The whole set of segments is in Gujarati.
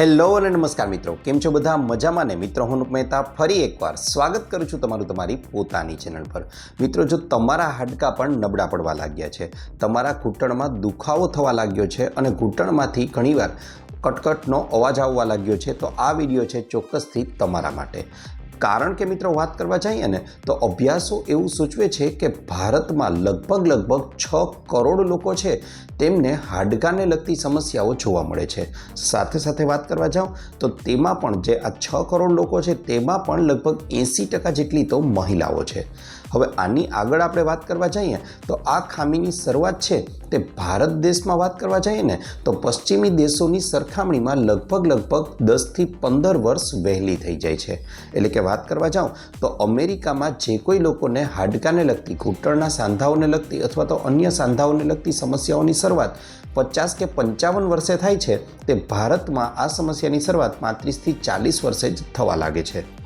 હેલો અને નમસ્કાર મિત્રો. કેમ છો બધા? મજામાં ને? મિત્રો, હું મહેતા ફરી એકવાર સ્વાગત કરું છું તમારું તમારી પોતાની ચેનલ પર. મિત્રો, જો તમારા હાડકાં પણ નબળા પડવા લાગ્યા છે, તમારા ઘૂંટણમાં દુખાવો થવા લાગ્યો છે અને ઘૂંટણમાંથી ઘણીવાર કટકટનો અવાજ આવવા લાગ્યો છે, તો આ વીડિયો છે ચોક્કસથી તમારા માટે. કારણ કે મિત્રો વાત કરવા જઈએ ને, તો અભ્યાસો એવું સૂચવે છે કે ભારતમાં લગભગ લગભગ છ કરોડ લોકો છે તેમને હાડકાને લગતી સમસ્યાઓ જોવા મળે છે. સાથે સાથે વાત કરવા જાઉં તો તેમાં પણ જે આ છ કરોડ લોકો છે તેમાં પણ લગભગ એંસી ટકા જેટલી તો મહિલાઓ છે. હવે આની આગળ આપણે વાત કરવા જઈએ, તો આ ખામીની શરૂઆત છે તે ભારત દેશમાં વાત કરવા જઈએ ને, તો પશ્ચિમી દેશોની સરખામણીમાં લગભગ લગભગ દસથી પંદર વર્ષ વહેલી થઈ જાય છે. એટલે કે વાત કરવા જાઉં, તો અમેરિકામાં જે કોઈ લોકોને હાડકાને લગતી, ઘૂંટણના સાંધાઓને લગતી અથવા તો અન્ય સાંધાઓને લગતી સમસ્યાઓની શરૂઆત પચાસ કે પંચાવન વર્ષે થાય છે, તે ભારતમાં આ સમસ્યાની શરૂઆત પાંત્રીસથી ચાલીસ વર્ષે જ થવા લાગે છે.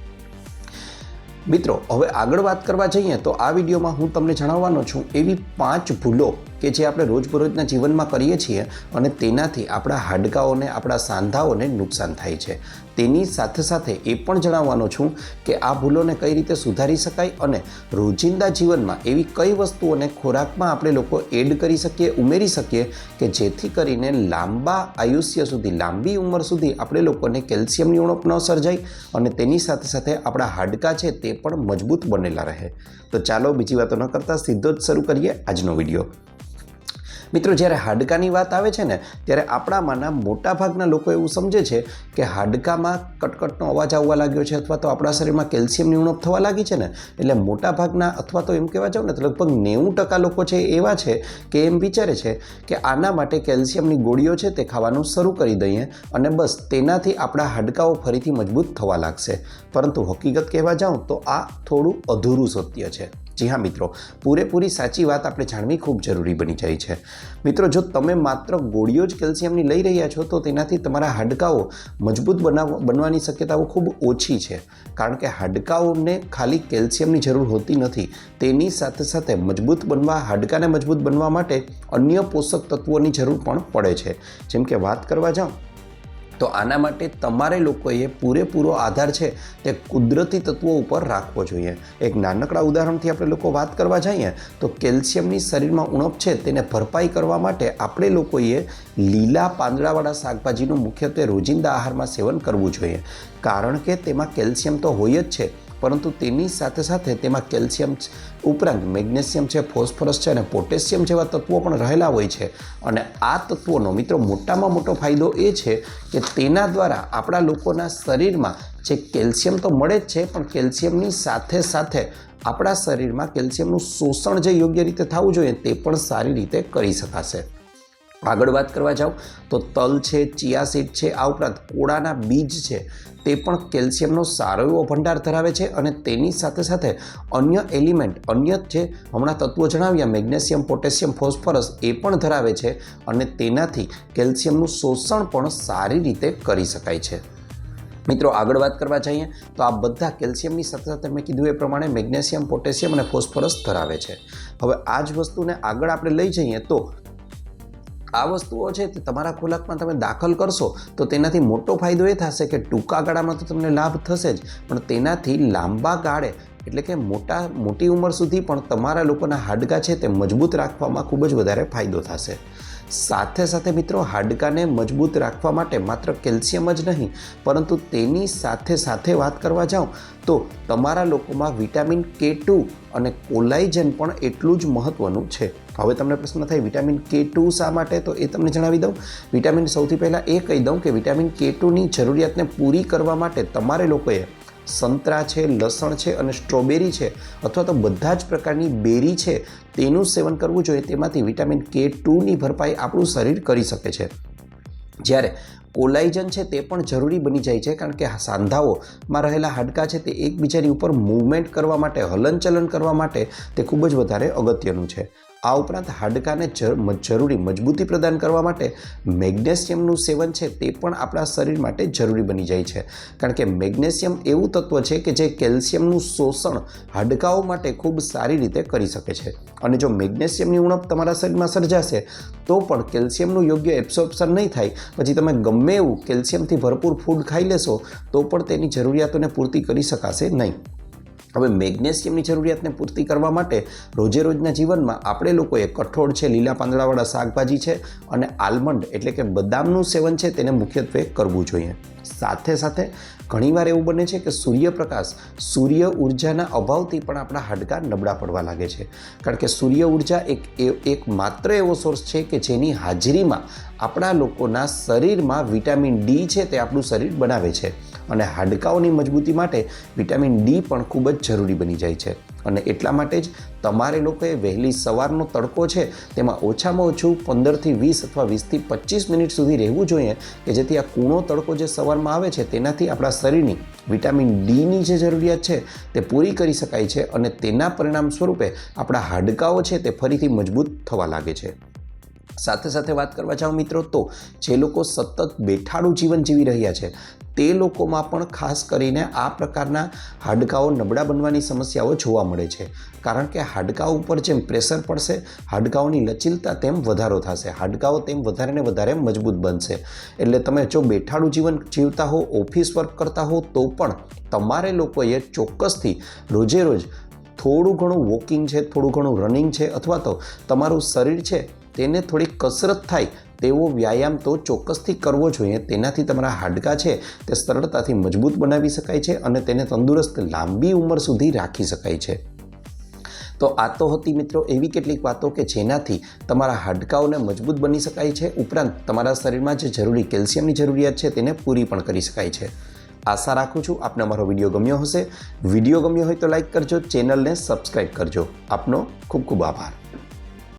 મિત્રો, હવે આગળ વાત કરવા જઈએ તો આ વિડીયોમાં હું તમને જણાવવાનો છું એવી પાંચ ભૂલો કે જે આપણે રોજબરોજના જીવનમાં કરીએ છીએ અને તેનાથી આપણા હાડકાઓને, આપણા સાંધાઓને નુકસાન થાય છે. તેની સાથે સાથે એ પણ જણાવવાનો છું કે આ ભૂલોને કઈ રીતે સુધારી શકાય અને રોજિંદા જીવનમાં એવી કઈ વસ્તુઓને ખોરાકમાં આપણે લોકો એડ કરી શકીએ, ઉમેરી શકીએ કે જેથી કરીને લાંબા આયુષ્ય સુધી, લાંબી ઉંમર સુધી આપણે લોકોને કેલ્શિયમની ઉણપ ન સર્જાય અને તેની સાથે સાથે આપણા હાડકાં છે તે પણ મજબૂત બનેલા રહે. તો ચાલો બીજી વાતો ન કરતાં, સીધો જ શરૂ કરીએ આજનો વીડિયો. મિત્રો, જ્યારે હાડકાની વાત આવે છે ને, ત્યારે આપણામાંના મોટાભાગના લોકો એવું સમજે છે કે હાડકામાં કટકટનો અવાજ આવવા લાગ્યો છે અથવા તો આપણા શરીરમાં કેલ્શિયમની ઉણપ થવા લાગી છે ને, એટલે મોટાભાગના અથવા તો એમ કહેવા જાવ ને, તો લગભગ નેવું ટકા લોકો છે એવા છે કે એમ વિચારે છે કે આના માટે કેલ્શિયમની ગોળીઓ છે તે ખાવાનું શરૂ કરી દઈએ અને બસ તેનાથી આપણા હાડકાઓ ફરીથી મજબૂત થવા લાગશે. પરંતુ હકીકત કહેવા જાઉં તો આ થોડું અધૂરું સત્ય છે. જી હા, મિત્રો. પૂરેપૂરી સાચી વાત આપણે જાણવી ખૂબ જરૂરી બની જાય છે. મિત્રો, જો તમે માત્ર ગોળીઓ જ કેલ્શિયમની લઈ રહ્યા છો, તો તેનાથી તમારા હાડકાઓ મજબૂત બનાવ, બનવાની શક્યતાઓ ખૂબ ઓછી છે. કારણ કે હાડકાઓને ખાલી કેલ્શિયમની જરૂર હોતી નથી. તેની સાથે સાથે મજબૂત બનવા, હાડકાને મજબૂત બનવા માટે અન્ય પોષક તત્વોની જરૂર પણ પડે છે. જેમ કે વાત કરવા જાઉં તો આના માટે તમારે લોકોએ પૂરેપૂરો આધાર છે તે કુદરતી તત્વો ઉપર રાખવો જોઈએ. એક નાનકડા ઉદાહરણથી આપણે લોકો વાત કરવા જઈએ તો કેલ્શિયમની શરીરમાં ઉણપ છે તેને ભરપાઈ કરવા માટે આપણે લોકોએ લીલા પાંદડાવાળા શાકભાજીનું મુખ્યત્વે રોજિંદા આહારમાં સેવન કરવું જોઈએ. કારણ કે તેમાં કેલ્શિયમ તો હોય જ છે પરંતુ તેની સાથે સાથે તેમાં કેલ્શિયમ ઉપરાંત મેગ્નેશિયમ છે, ફોસ્ફરસ છે અને પોટેશિયમ જેવા તત્વો પણ રહેલા હોય છે. અને આ તત્વોનો મિત્રો મોટામાં મોટો ફાયદો એ છે કે તેના દ્વારા આપણા લોકોના શરીરમાં જે કેલ્શિયમ તો મળે જ છે, પણ કેલ્શિયમની સાથે સાથે આપણા શરીરમાં કેલ્શિયમનું શોષણ જે યોગ્ય રીતે થવું જોઈએ તે પણ સારી રીતે કરી શકાશે. આગળ વાત કરવા જાઉં તો તલ છે, ચિયા સીડ છે, આ ઉપરાંત કોળાના બીજ છે, તે પણ કેલ્શિયમનો સારો એવો ભંડાર ધરાવે છે અને તેની સાથે સાથે અન્ય એલિમેન્ટ, અન્ય જે હમણાં તત્વો જણાવ્યા, મેગ્નેશિયમ, પોટેશિયમ, ફોસ્ફરસ, એ પણ ધરાવે છે અને તેનાથી કેલ્શિયમનું શોષણ પણ સારી રીતે કરી શકાય છે. મિત્રો, આગળ વાત કરવા જઈએ, તો આ બધા કેલ્શિયમની સાથે સાથે મેં કીધું એ પ્રમાણે મેગ્નેશિયમ, પોટેશિયમ અને ફોસ્ફરસ ધરાવે છે. હવે આ જ વસ્તુને આગળ આપણે લઈ જઈએ તો આ વસ્તુઓ છે તે તમારા ખોરાકમાં તમે દાખલ કરશો, તો તેનાથી મોટો ફાયદો એ થશે કે ટૂંકા ગાળામાં તો તમને લાભ થશે જ. પણ તેનાથી લાંબા ગાળે, એટલે કે મોટા, મોટી ઉંમર સુધી પણ તમારા લોકોના હાડકાં છે તે મજબૂત રાખવામાં ખૂબ જ વધારે ફાયદો થશે. સાથે સાથે મિત્રો હાડકાને મજબૂત રાખવા માટે માત્ર કેલ્શિયમ જ નહીં, પરંતુ તેની સાથે સાથે વાત કરવા જાઉં તો તમારા લોકોમાં વિટામિન કે ટુ અને કોલાઇજન પણ એટલું જ મહત્ત્વનું છે. હવે તમને પ્રશ્ન થાય વિટામિન કે ટુ શા માટે? તો એ તમને જણાવી દઉં. વિટામિન સૌથી પહેલાં એ કહી દઉં કે વિટામિન કે ટુની જરૂરિયાતને પૂરી કરવા માટે તમારે લોકોએ સંતરા છે, લસણ છે અને સ્ટ્રોબેરી છે અથવા તો બધા જ પ્રકારની બેરી છે, તેનું સેવન કરવું જોઈએ. તેમાંથી વિટામિન કે ટુની ભરપાઈ આપણું શરીર કરી શકે છે. જ્યારે કોલાઇજન છે તે પણ જરૂરી બની જાય છે કારણ કે સાંધાઓમાં રહેલા હાડકાં છે તે એકબીજાની ઉપર મૂવમેન્ટ કરવા માટે, હલનચલન કરવા માટે તે ખૂબ જ વધારે અગત્યનું છે. આ ઉપરાંત હાડકાને જરૂરી મજબૂતી પ્રદાન કરવા માટે મેગ્નેશિયમનું સેવન છે તે પણ આપણા શરીર માટે જરૂરી બની જાય છે. કારણ કે મેગ્નેશિયમ એવું તત્વ છે કે જે કેલ્શિયમનું શોષણ હાડકાઓ માટે ખૂબ સારી રીતે કરી શકે છે. અને જો મેગ્નેશિયમની ઉણપ તમારા શરીરમાં સર્જાશે, તો પણ કેલ્શિયમનું યોગ્ય એબ્સોર્પ્શન નહીં થાય. પછી તમે ગમે એવું કેલ્શિયમથી ભરપૂર ફૂડ ખાઈ લેશો, તો પણ તેની જરૂરિયાતોને પૂર્તિ કરી શકાશે નહીં. હવે મેગ્નેશિયમની જરૂરિયાતને પૂર્તિ કરવા માટે રોજે રોજના જીવનમાં આપણે લોકોએ કઠોળ છે, લીલા પાંદડાવાળા શાકભાજી છે અને આલમંડ એટલે કે બદામનું સેવન છે તેને મુખ્યત્વે કરવું જોઈએ. સાથે સાથે ઘણીવાર એવું બને છે કે સૂર્યપ્રકાશ સૂર્ય ઉર્જાના અભાવથી પણ આપણા હાડકાં નબળા પડવા લાગે છે. કારણ કે સૂર્ય ઊર્જા એક એક માત્ર એવો સોર્સ છે કે જેની હાજરીમાં આપણા લોકોના શરીરમાં વિટામિન ડી છે તે આપણું શરીર બનાવે છે. અને હાડકાઓની મજબૂતી માટે વિટામિન ડી પણ ખૂબ જ જરૂરી બની જાય છે. અને એટલા માટે જ તમારે લોકોએ વહેલી સવારનો તડકો છે તેમાં ઓછામાં ઓછું પંદરથી વીસ અથવા વીસથી પચીસ મિનિટ સુધી રહેવું જોઈએ કે જેથી આ કૂણો તડકો જે સવારમાં આવે છે તેનાથી આપણા શરીરની વિટામિન ડીની જે જરૂરિયાત છે તે પૂરી કરી શકાય છે અને તેના પરિણામ સ્વરૂપે આપણા હાડકાઓ છે તે ફરીથી મજબૂત થવા લાગે છે. સાથે સાથે વાત કરવા જાઓ મિત્રો તો જે લોકો સતત બેઠાડું જીવન જીવી રહ્યા છે તે લોકોમાં પણ ખાસ કરીને આ પ્રકારના હાડકાઓ નબળા બનવાની સમસ્યાઓ જોવા મળે છે. કારણ કે હાડકા ઉપર જેમ પ્રેશર પડશે, હાડકાઓની લચીલતા તેમ વધારો થશે. હાડકાઓ તેમ વધારે ને વધારે મજબૂત બનશે. એટલે તમે જો બેઠાડું જીવન જીવતા હો, ઓફિસ વર્ક કરતા હો, તો પણ તમારે લોકોએ ચોક્કસથી રોજે રોજ થોડું ઘણું વોકિંગ છે, થોડું ઘણું રનિંગ છે, અથવા તો તમારું શરીર છે, તેને થોડી કસરત થાય તેવો વ્યાયામ તો ચોક્કસથી કરવો જોઈએ, તેનાથી તમારા હાડકાં છે તે સરળતાથી મજબૂત બનાવી શકાય છે અને તેને તંદુરસ્ત લાંબી ઉંમર સુધી રાખી શકાય છે. તો આ તો હતી મિત્રો એવી કેટલીક વાતો કે જેનાથી તમારા હાડકાઓને મજબૂત બની શકાય છે, ઉપરાંત તમારા શરીરમાં જે જરૂરી કેલ્શિયમની જરૂરિયાત છે તેને પૂરી પણ કરી શકાય છે. આશા રાખું છું આપને અમારો વીડિયો ગમ્યો હશે. વીડિયો ગમ્યો હોય તો લાઇક કરજો, ચેનલને સબસ્ક્રાઈબ કરજો. આપનો ખૂબ ખૂબ આભાર.